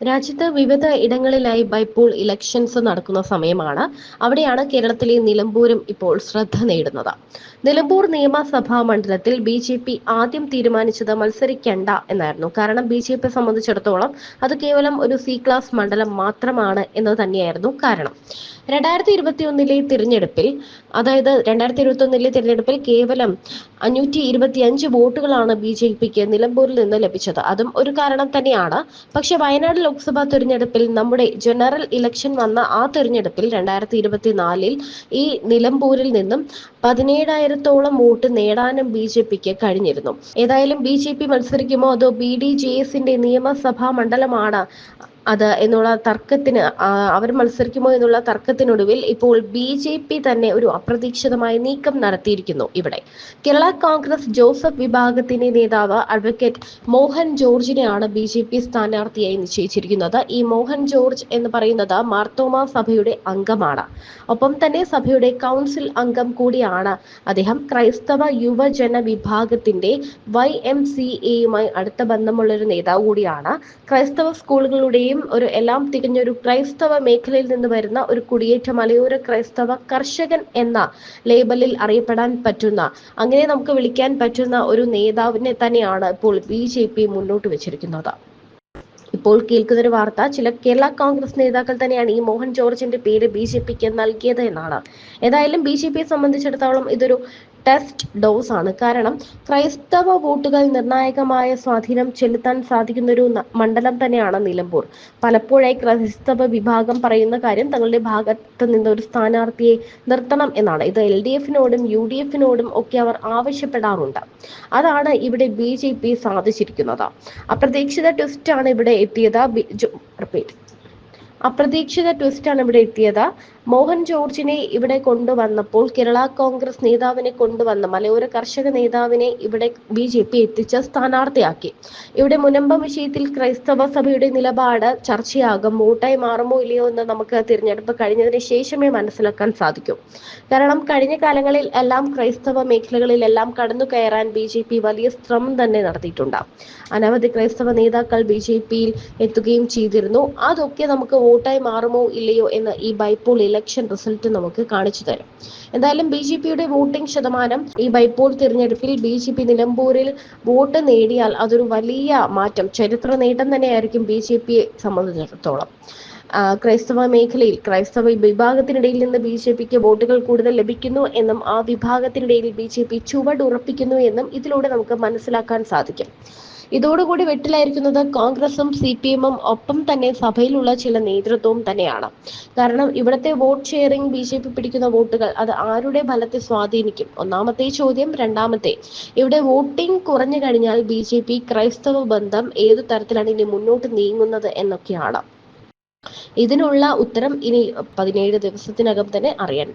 രാജ്യത്ത് വിവിധ ഇടങ്ങളിലായി ബൈപോൾ ഇലക്ഷൻസ് നടക്കുന്ന സമയമാണ്. അവിടെയാണ് കേരളത്തിലെ നിലമ്പൂരും ഇപ്പോൾ ശ്രദ്ധ നേടുന്നത്. നിലമ്പൂർ നിയമസഭാ മണ്ഡലത്തിൽ ബി ജെ പി ആദ്യം തീരുമാനിച്ചത് മത്സരിക്കണ്ട എന്നായിരുന്നു. കാരണം ബി ജെ പി സംബന്ധിച്ചിടത്തോളം അത് കേവലം ഒരു സി ക്ലാസ് മണ്ഡലം മാത്രമാണ് എന്ന് തന്നെയായിരുന്നു കാരണം. രണ്ടായിരത്തി ഇരുപത്തി ഒന്നിലെ തിരഞ്ഞെടുപ്പിൽ അതായത് രണ്ടായിരത്തി ഇരുപത്തി ഒന്നിലെ തിരഞ്ഞെടുപ്പിൽ കേവലം അഞ്ഞൂറ്റി ഇരുപത്തി അഞ്ച് വോട്ടുകളാണ് ബി ജെ പിക്ക് നിലമ്പൂരിൽ നിന്ന് ലഭിച്ചത്. അതും ഒരു കാരണം തന്നെയാണ്. പക്ഷെ വയനാട് ലോക്സഭാ തിരഞ്ഞെടുപ്പിൽ നമ്മുടെ ജനറൽ ഇലക്ഷൻ വന്ന ആ തിരഞ്ഞെടുപ്പിൽ രണ്ടായിരത്തി ഇരുപത്തിനാലിൽ ഈ നിലമ്പൂരിൽ നിന്നും പതിനേഴായിരത്തോളം വോട്ട് നേടാനും ബി ജെ പിക്ക് കഴിഞ്ഞിരുന്നു. ഏതായാലും ബി ജെ പി മത്സരിക്കുമോ അതോ ബി ഡി ജെ എസിന്റെ നിയമസഭാ മണ്ഡലമാണ് അത് എന്നുള്ള തർക്കത്തിന് അവർ മത്സരിക്കുമോ എന്നുള്ള തർക്കത്തിനൊടുവിൽ ഇപ്പോൾ ബി ജെ പി തന്നെ ഒരു അപ്രതീക്ഷിതമായ നീക്കം നടത്തിയിരിക്കുന്നു ഇവിടെ. കേരള കോൺഗ്രസ് ജോസഫ് വിഭാഗത്തിന്റെ നേതാവ് അഡ്വക്കേറ്റ് മോഹൻ ജോർജിനെയാണ് ബി ജെ പി സ്ഥാനാർത്ഥിയായി നിശ്ചയിച്ചിരിക്കുന്നത്. ഈ മോഹൻ ജോർജ് എന്ന് പറയുന്നത് മാർത്തോമ സഭയുടെ അംഗമാണ്. ഒപ്പം തന്നെ സഭയുടെ കൗൺസിൽ അംഗം കൂടിയാണ് അദ്ദേഹം. ക്രൈസ്തവ യുവജന വിഭാഗത്തിന്റെ വൈ എം സി എയുമായി അടുത്ത ബന്ധമുള്ള ഒരു നേതാവ് കൂടിയാണ്. ക്രൈസ്തവ സ്കൂളുകളുടെയും ഒരു എല്ലാം തികഞ്ഞ ഒരു ക്രൈസ്തവ മേഖലയിൽ നിന്ന് വരുന്ന ഒരു കുടിയേറ്റ മലയോര ക്രൈസ്തവ കർഷകൻ എന്ന ലേബലിൽ അറിയപ്പെടാൻ പറ്റുന്ന അങ്ങനെ നമുക്ക് വിളിക്കാൻ പറ്റുന്ന ഒരു നേതാവിനെ തന്നെയാണ് ഇപ്പോൾ ബി ജെ പി മുന്നോട്ട് വെച്ചിരിക്കുന്നത്. ഇപ്പോൾ കേൾക്കുന്നൊരു വാർത്ത ചില കേരള കോൺഗ്രസ് നേതാക്കൾ തന്നെയാണ് ഈ മോഹൻ ജോർജിന്റെ പേര് ബി ജെ പിക്ക് നൽകിയത് എന്നാണ്. ഏതായാലും ബി ജെ പിയെ സംബന്ധിച്ചിടത്തോളം ഇതൊരു ടെസ്റ്റ് ഡോസ് ആണ് കാരണം ക്രൈസ്തവ വോട്ടുകൾ നിർണായകമായ സ്വാധീനം ചെലുത്താൻ സാധിക്കുന്ന ഒരു മണ്ഡലം തന്നെയാണ് നിലമ്പൂർ. പലപ്പോഴായി ക്രൈസ്തവ വിഭാഗം പറയുന്ന കാര്യം തങ്ങളുടെ ഭാഗത്ത് നിന്ന് ഒരു സ്ഥാനാർത്ഥിയെ നിർത്തണം എന്നാണ്. ഇത് എൽ ഡി എഫിനോടും യു ഡി എഫിനോടും ഒക്കെ അവർ ആവശ്യപ്പെടാറുണ്ട്. അതാണ് ഇവിടെ ബി ജെ പി സാധിച്ചിരിക്കുന്നത്. അപ്രതീക്ഷിത ട്വിസ്റ്റ് ഇവിടെ എത്തിയത്. റിപ്പീറ്റ് അപ്രതീക്ഷിത ആണ് ഇവിടെ എത്തിയത്. മോഹൻ ജോർജിനെ ഇവിടെ കൊണ്ടുവന്നപ്പോൾ കേരള കോൺഗ്രസ് നേതാവിനെ കൊണ്ടുവന്ന മലയോര കർഷക നേതാവിനെ ഇവിടെ ബി ജെ പി എത്തിച്ച സ്ഥാനാർത്ഥിയാക്കി. ഇവിടെ മുനമ്പ വിഷയത്തിൽ ക്രൈസ്തവ സഭയുടെ നിലപാട് ചർച്ചയാകും വോട്ടായി മാറുമോ ഇല്ലയോ എന്ന് നമുക്ക് തിരഞ്ഞെടുപ്പ് കഴിഞ്ഞതിന് ശേഷമേ മനസ്സിലാക്കാൻ സാധിക്കൂ. കാരണം കഴിഞ്ഞ കാലങ്ങളിൽ എല്ലാം ക്രൈസ്തവ മേഖലകളിലെല്ലാം കടന്നു കയറാൻ ബി ജെ പി വലിയ ശ്രമം തന്നെ നടത്തിയിട്ടുണ്ട്. അനവധി ക്രൈസ്തവ നേതാക്കൾ ബി ജെ പിയിൽ എത്തുകയും ചെയ്തിരുന്നു. അതൊക്കെ നമുക്ക് വോട്ടായി മാറുമോ ഇല്ലയോ എന്ന് ഈ ബൈപോൾ ഇലക്ഷൻ റിസൾട്ട് നമുക്ക് കാണിച്ചു തരും. എന്തായാലും ബി ജെ പിയുടെ വോട്ടിംഗ് ശതമാനം ഈ ബൈപോൾ തിരഞ്ഞെടുപ്പിൽ ബി ജെ പി നിലമ്പൂരിൽ വോട്ട് നേടിയാൽ അതൊരു വലിയ മാറ്റം. ചരിത്ര നേട്ടം തന്നെയായിരിക്കും ബി ജെ പിയെ സംബന്ധിച്ചിടത്തോളം. ക്രൈസ്തവ മേഖലയിൽ ക്രൈസ്തവ വിഭാഗത്തിനിടയിൽ നിന്ന് ബി ജെ പിക്ക് വോട്ടുകൾ കൂടുതൽ ലഭിക്കുന്നു എന്നും ആ വിഭാഗത്തിനിടയിൽ ബി ജെ പി ചുവടുറപ്പിക്കുന്നു എന്നും ഇതിലൂടെ നമുക്ക് മനസ്സിലാക്കാൻ സാധിക്കും. ഇതോടുകൂടി വെട്ടിലായിരിക്കുന്നത് കോൺഗ്രസും സി പി എമ്മും ഒപ്പം തന്നെ സഭയിലുള്ള ചില നേതൃത്വവും തന്നെയാണ്. കാരണം ഇവിടുത്തെ vote sharing B J P പിടിക്കുന്ന വോട്ടുകൾ അത് ആരുടെ ഫലത്തെ സ്വാധീനിക്കും? ഒന്നാമത്തെ ചോദ്യം. രണ്ടാമത്തെ ഇവിടെ വോട്ടിംഗ് കുറഞ്ഞു കഴിഞ്ഞാൽ ബി ജെ പി ക്രൈസ്തവ ബന്ധം ഏതു തരത്തിലാണ് ഇനി മുന്നോട്ട് നീങ്ങുന്നത് എന്നൊക്കെയാണ്. ഇതിനുള്ള ഉത്തരം ഇനി പതിനേഴ് ദിവസത്തിനകം തന്നെ അറിയാൻ